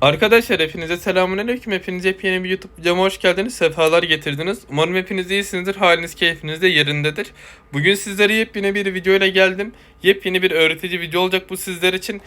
Arkadaşlar hepinize selamünaleyküm. Hepiniz yepyeni bir YouTube videoma hoş geldiniz. Sefalar getirdiniz. Umarım hepiniz iyisinizdir. Haliniz keyfiniz de yerindedir. Bugün sizlere yepyeni bir video ile geldim. Yepyeni bir öğretici video olacak bu sizler için.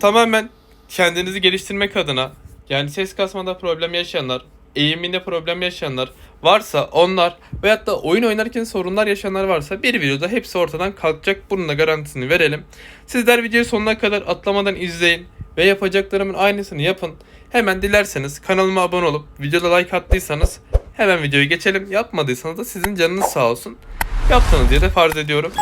Tamamen kendinizi geliştirmek adına yani ses kasmada problem yaşayanlar, eğiminde problem yaşayanlar varsa onlar veyahut da oyun oynarken sorunlar yaşayanlar varsa bir videoda hepsi ortadan kalkacak. Bunun da garantisini verelim. Sizler videoyu sonuna kadar atlamadan izleyin ve yapacaklarımın aynısını yapın. Hemen dilerseniz kanalıma abone olup videoda like attıysanız hemen videoyu geçelim. Yapmadıysanız da sizin canınız sağ olsun. Yaptınız diye de farz ediyorum.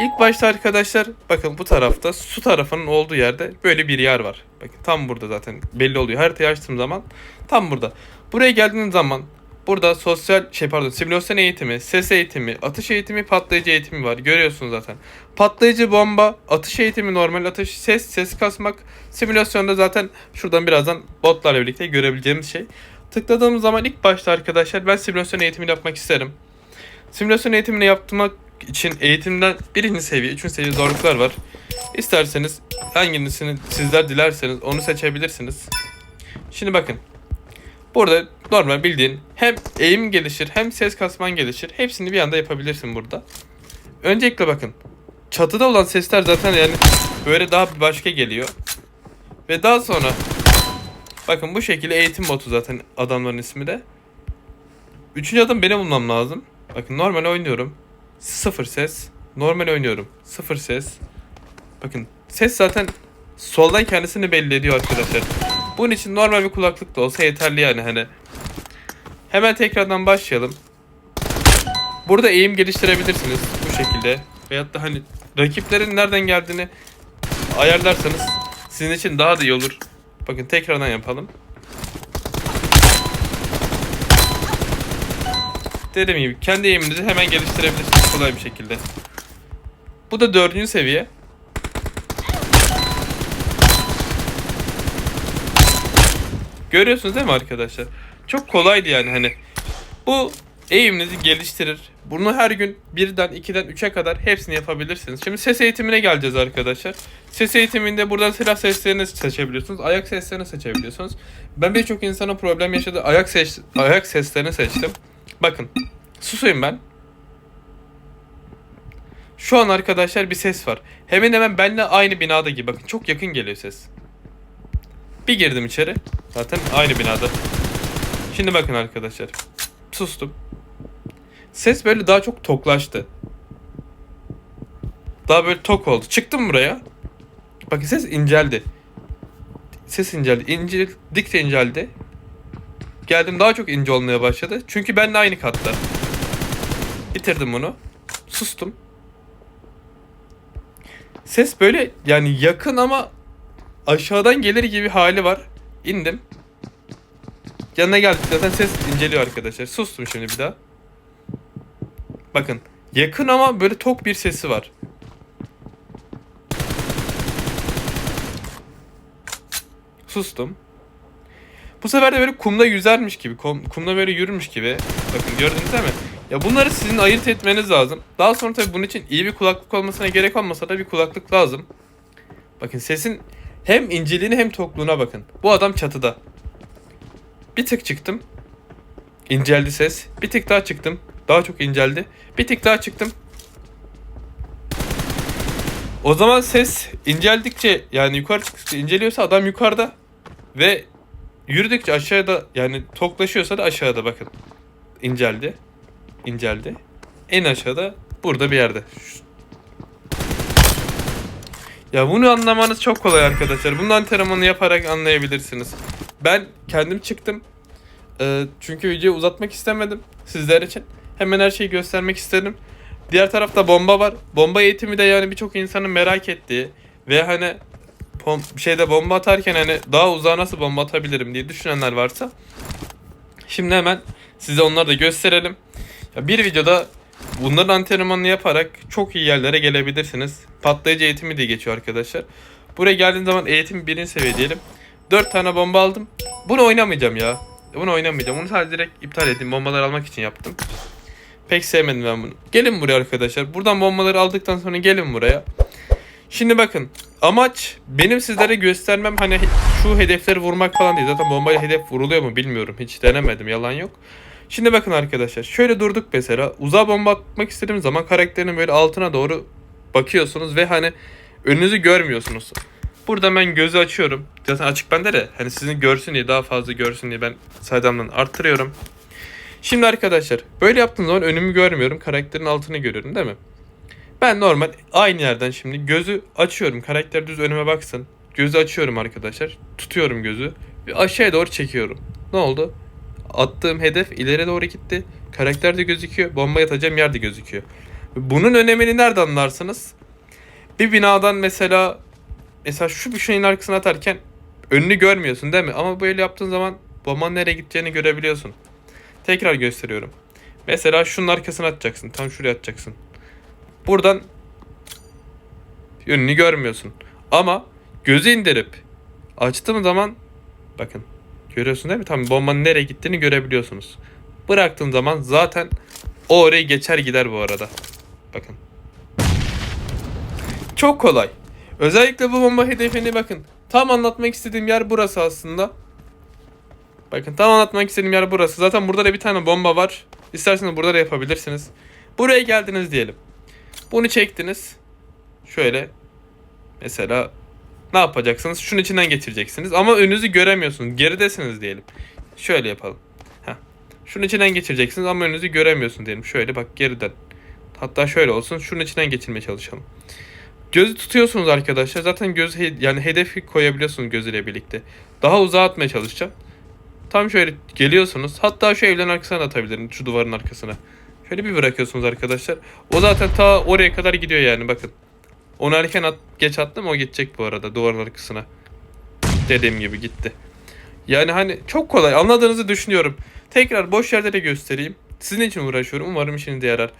İlk başta arkadaşlar bakın bu tarafta su tarafının olduğu yerde böyle bir yer var. Bakın tam burada zaten belli oluyor. Haritayı açtığım zaman tam burada. Buraya geldiğiniz zaman burada sosyal şey pardon simülasyon eğitimi, ses eğitimi, atış eğitimi, patlayıcı eğitimi var. Görüyorsunuz zaten. Patlayıcı bomba, atış eğitimi, normal atış, ses, ses kasmak, simülasyonda zaten şuradan birazdan botlarla birlikte görebileceğimiz şey. Tıkladığımız zaman ilk başta arkadaşlar ben simülasyon eğitimini yapmak isterim. Simülasyon eğitimini yapmak için eğitimden birinci seviye, üçüncü seviye zorluklar var. İsterseniz hangisini sizler dilerseniz onu seçebilirsiniz. Şimdi bakın. Burada normal bildiğin hem eğim gelişir hem ses kasman gelişir. Hepsini bir anda yapabilirsin burada. Öncelikle bakın. Çatıda olan sesler zaten yani böyle daha başka geliyor. Ve daha sonra bakın bu şekilde eğitim botu zaten adamların ismi de. Üçüncü adım benim bulmam lazım. Bakın normal oynuyorum. Sıfır ses. Normal oynuyorum. Sıfır ses. Bakın ses zaten soldan kendisini belli ediyor arkadaşlar. Bunun için normal bir kulaklık da olsa yeterli yani hani. Hemen tekrardan başlayalım. Burada eğim geliştirebilirsiniz bu şekilde. Veyahut da hani rakiplerin nereden geldiğini ayarlarsanız sizin için daha da iyi olur. Bakın tekrardan yapalım. Dediğim gibi kendi eğiminizi hemen geliştirebilirsiniz kolay bir şekilde. Bu da dördüncü seviye. Görüyorsunuz değil mi arkadaşlar? Çok kolaydı yani hani. Bu eğiminizi geliştirir. Bunu her gün 1'den 2'den 3'e kadar hepsini yapabilirsiniz. Şimdi ses eğitimine geleceğiz arkadaşlar. Ses eğitiminde buradan silah seslerini seçebiliyorsunuz. Ayak seslerini seçebiliyorsunuz. Ben birçok insana problem yaşadı. Ayak ses ayak seslerini seçtim. Bakın. Susayım ben. Şu an arkadaşlar bir ses var. Hemen hemen benimle aynı binada gibi. Bakın çok yakın geliyor ses. Bir girdim içeri. Zaten aynı binada. Şimdi bakın arkadaşlar. Sustum. Ses böyle daha çok toklaştı. Daha böyle tok oldu. Çıktım buraya. Bakın ses inceldi. Ses inceldi. İncildikçe inceldi. Geldim daha çok ince olmaya başladı. Çünkü benimle aynı katta. Bitirdim bunu. Sustum. Ses böyle yani yakın ama aşağıdan gelir gibi hali var. İndim. Yanına geldik zaten ses inceliyor arkadaşlar. Sustum şimdi bir daha. Bakın yakın ama böyle tok bir sesi var. Sustum. Bu sefer de böyle kumda yüzermiş gibi, kum- kumda böyle yürümüş gibi. Bakın gördünüz değil mi? Ya bunları sizin ayırt etmeniz lazım. Daha sonra tabii bunun için iyi bir kulaklık olmasına gerek olmasa da bir kulaklık lazım. Bakın sesin hem inceliğine hem tokluğuna bakın. Bu adam çatıda. Bir tık çıktım. İnceldi ses. Bir tık daha çıktım. Daha çok inceldi. Bir tık daha çıktım. O zaman ses inceldikçe yani yukarı çıktıkça inceliyorsa adam yukarıda. Ve yürüdükçe aşağıda yani toklaşıyorsa da aşağıda bakın. İnceldi. İnceldi. En aşağıda burada bir yerde. Şu- Ya bunu anlamanız çok kolay arkadaşlar. Bunun antrenmanı yaparak anlayabilirsiniz. Ben kendim çıktım. Ee, çünkü videoyu uzatmak istemedim sizler için. Hemen her şeyi göstermek istedim. Diğer tarafta bomba var. Bomba eğitimi de yani birçok insanın merak ettiği ve hani şeyde bomba atarken hani daha uzağa nasıl bomba atabilirim diye düşünenler varsa şimdi hemen size onları da gösterelim. Ya bir videoda bunların antrenmanını yaparak çok iyi yerlere gelebilirsiniz. Patlayıcı eğitimi diye geçiyor arkadaşlar. Buraya geldiğim zaman eğitim birinci seviye diyelim. 4 tane bomba aldım. Bunu oynamayacağım ya. Bunu oynamayacağım. Bunu sadece direkt iptal edeyim. Bombaları almak için yaptım. Pek sevmedim ben bunu. Gelin buraya arkadaşlar. Buradan bombaları aldıktan sonra gelin buraya. Şimdi bakın amaç benim sizlere göstermem hani şu hedefleri vurmak falan değil. Zaten bombayla hedef vuruluyor mu bilmiyorum. Hiç denemedim yalan yok. Şimdi bakın arkadaşlar şöyle durduk mesela uzağa bomba atmak istediğim zaman karakterin böyle altına doğru bakıyorsunuz ve hani önünüzü görmüyorsunuz. Burada ben gözü açıyorum. Zaten açık bende de hani sizin görsün diye daha fazla görsün diye ben saydamdan arttırıyorum. Şimdi arkadaşlar böyle yaptığım zaman önümü görmüyorum. Karakterin altını görüyorum değil mi? Ben normal aynı yerden şimdi gözü açıyorum. Karakter düz önüme baksın. Gözü açıyorum arkadaşlar. Tutuyorum gözü. Ve aşağıya doğru çekiyorum. Ne oldu? Attığım hedef ileri doğru gitti. Karakter de gözüküyor. Bomba atacağım yer de gözüküyor. Bunun önemini nerede anlarsınız? Bir binadan mesela mesela şu bir şeyin arkasına atarken önünü görmüyorsun değil mi? Ama böyle yaptığın zaman bombanın nereye gideceğini görebiliyorsun. Tekrar gösteriyorum. Mesela şunun arkasına atacaksın. Tam şuraya atacaksın. Buradan yönünü görmüyorsun. Ama gözü indirip açtığım zaman bakın görüyorsun değil mi? Tam bombanın nereye gittiğini görebiliyorsunuz. Bıraktığın zaman zaten o orayı geçer gider bu arada. Bakın. Çok kolay. Özellikle bu bomba hedefini bakın. Tam anlatmak istediğim yer burası aslında. Bakın tam anlatmak istediğim yer burası. Zaten burada da bir tane bomba var. İsterseniz burada da yapabilirsiniz. Buraya geldiniz diyelim. Bunu çektiniz. Şöyle. Mesela ne yapacaksınız? Şunun içinden geçireceksiniz. Ama önünüzü göremiyorsunuz. Geridesiniz diyelim. Şöyle yapalım. Heh. Şunun içinden geçireceksiniz ama önünüzü göremiyorsun diyelim. Şöyle bak geriden. Hatta şöyle olsun. Şunun içinden geçirmeye çalışalım. Gözü tutuyorsunuz arkadaşlar. Zaten göz he- yani hedef koyabiliyorsunuz gözüyle birlikte. Daha uzağa atmaya çalışacağım. Tam şöyle geliyorsunuz. Hatta şu evlerin arkasına atabilirim. Şu duvarın arkasına. Şöyle bir bırakıyorsunuz arkadaşlar. O zaten ta oraya kadar gidiyor yani bakın. Onu erken at, geç attım o gidecek bu arada duvarın arkasına. Dediğim gibi gitti. Yani hani çok kolay anladığınızı düşünüyorum. Tekrar boş yerlere göstereyim. Sizin için uğraşıyorum. Umarım işinize yarar.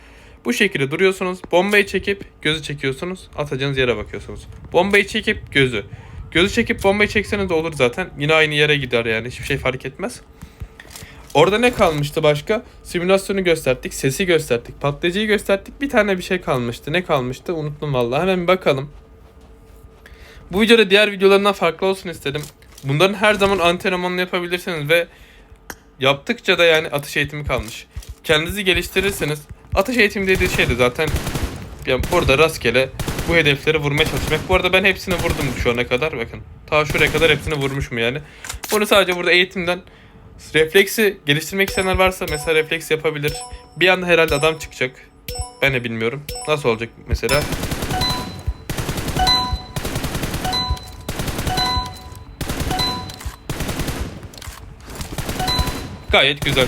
Bu şekilde duruyorsunuz. Bombayı çekip gözü çekiyorsunuz. Atacağınız yere bakıyorsunuz. Bombayı çekip gözü. Gözü çekip bombayı çekseniz de olur zaten. Yine aynı yere gider yani. Hiçbir şey fark etmez. Orada ne kalmıştı başka? Simülasyonu gösterdik, sesi gösterdik, patlayıcıyı gösterdik. Bir tane bir şey kalmıştı. Ne kalmıştı? Unuttum vallahi. Hemen bir bakalım. Bu videoda diğer videolarından farklı olsun istedim. Bunların her zaman antrenmanını yapabilirsiniz ve yaptıkça da yani atış eğitimi kalmış. Kendinizi geliştirirseniz atış eğitimi dediği şey de zaten yani burada rastgele bu hedefleri vurmaya çalışmak. Bu arada ben hepsini vurdum şu ana kadar bakın. Ta şuraya kadar hepsini vurmuşum yani. Bunu sadece burada eğitimden refleksi geliştirmek isteyenler varsa mesela refleks yapabilir. Bir anda herhalde adam çıkacak. Ben de bilmiyorum. Nasıl olacak mesela? Gayet güzel.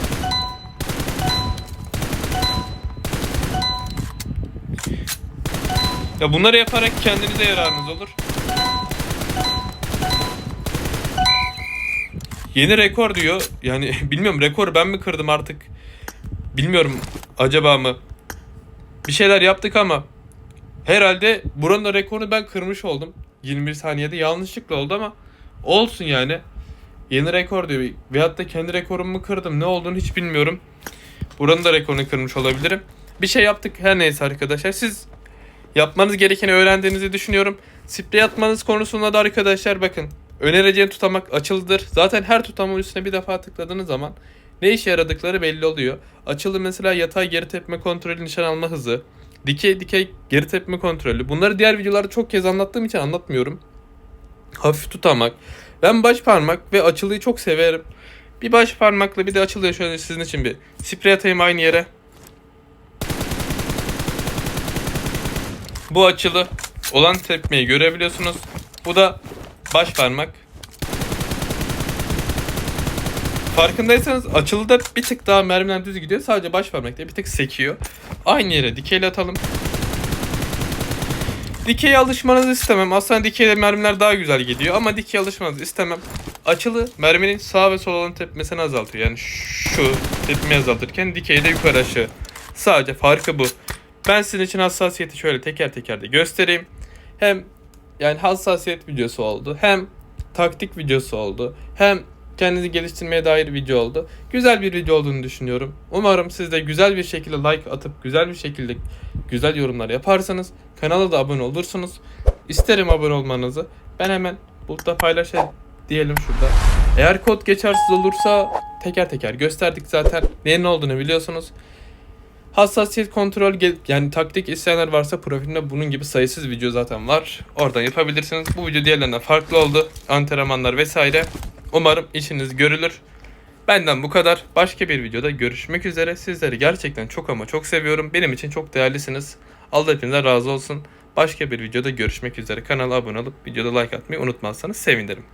Ya bunları yaparak kendinize yararınız olur. Yeni rekor diyor. Yani bilmiyorum rekor ben mi kırdım artık. Bilmiyorum acaba mı. Bir şeyler yaptık ama herhalde buranın rekorunu ben kırmış oldum. 21 saniyede yanlışlıkla oldu ama olsun yani. Yeni rekor diyor. Veyahut da kendi rekorumu mu kırdım ne olduğunu hiç bilmiyorum. Buranın da rekorunu kırmış olabilirim. Bir şey yaptık her neyse arkadaşlar. Siz yapmanız gerekeni öğrendiğinizi düşünüyorum. Sprey atmanız konusunda da arkadaşlar bakın. Önereceğim tutamak açılıdır. Zaten her tutamın üstüne bir defa tıkladığınız zaman ne işe yaradıkları belli oluyor. Açılı mesela yatay geri tepme kontrolü nişan alma hızı. Dikey dikey geri tepme kontrolü. Bunları diğer videolarda çok kez anlattığım için anlatmıyorum. Hafif tutamak. Ben baş parmak ve açılıyı çok severim. Bir baş parmakla bir de açılıyor şöyle sizin için bir sprey atayım aynı yere. Bu açılı olan tepmeyi görebiliyorsunuz. Bu da baş parmak. Farkındaysanız açılıda bir tık daha mermiler düz gidiyor. Sadece baş parmakta bir tık sekiyor. Aynı yere dikeyle atalım. Dikeye alışmanızı istemem. Aslında dikeyde mermiler daha güzel gidiyor ama dikeye alışmanızı istemem. Açılı merminin sağ ve sol olan tepmesini azaltıyor. Yani şu tepmeyi azaltırken dikeyde yukarı aşağı. Sadece farkı bu. Ben sizin için hassasiyeti şöyle teker teker de göstereyim. Hem yani hassasiyet videosu oldu. Hem taktik videosu oldu. Hem kendinizi geliştirmeye dair video oldu. Güzel bir video olduğunu düşünüyorum. Umarım siz de güzel bir şekilde like atıp güzel bir şekilde güzel yorumlar yaparsanız kanala da abone olursunuz. İsterim abone olmanızı. Ben hemen burada paylaşayım diyelim şurada. Eğer kod geçersiz olursa teker teker gösterdik zaten. Neyin ne olduğunu biliyorsunuz. Hassasiyet kontrol yani taktik isteyenler varsa profilimde bunun gibi sayısız video zaten var. Oradan yapabilirsiniz. Bu video diğerlerinden farklı oldu. Antrenmanlar vesaire. Umarım işiniz görülür. Benden bu kadar. Başka bir videoda görüşmek üzere. Sizleri gerçekten çok ama çok seviyorum. Benim için çok değerlisiniz. Allah hepinize razı olsun. Başka bir videoda görüşmek üzere. Kanala abone olup videoda like atmayı unutmazsanız sevinirim.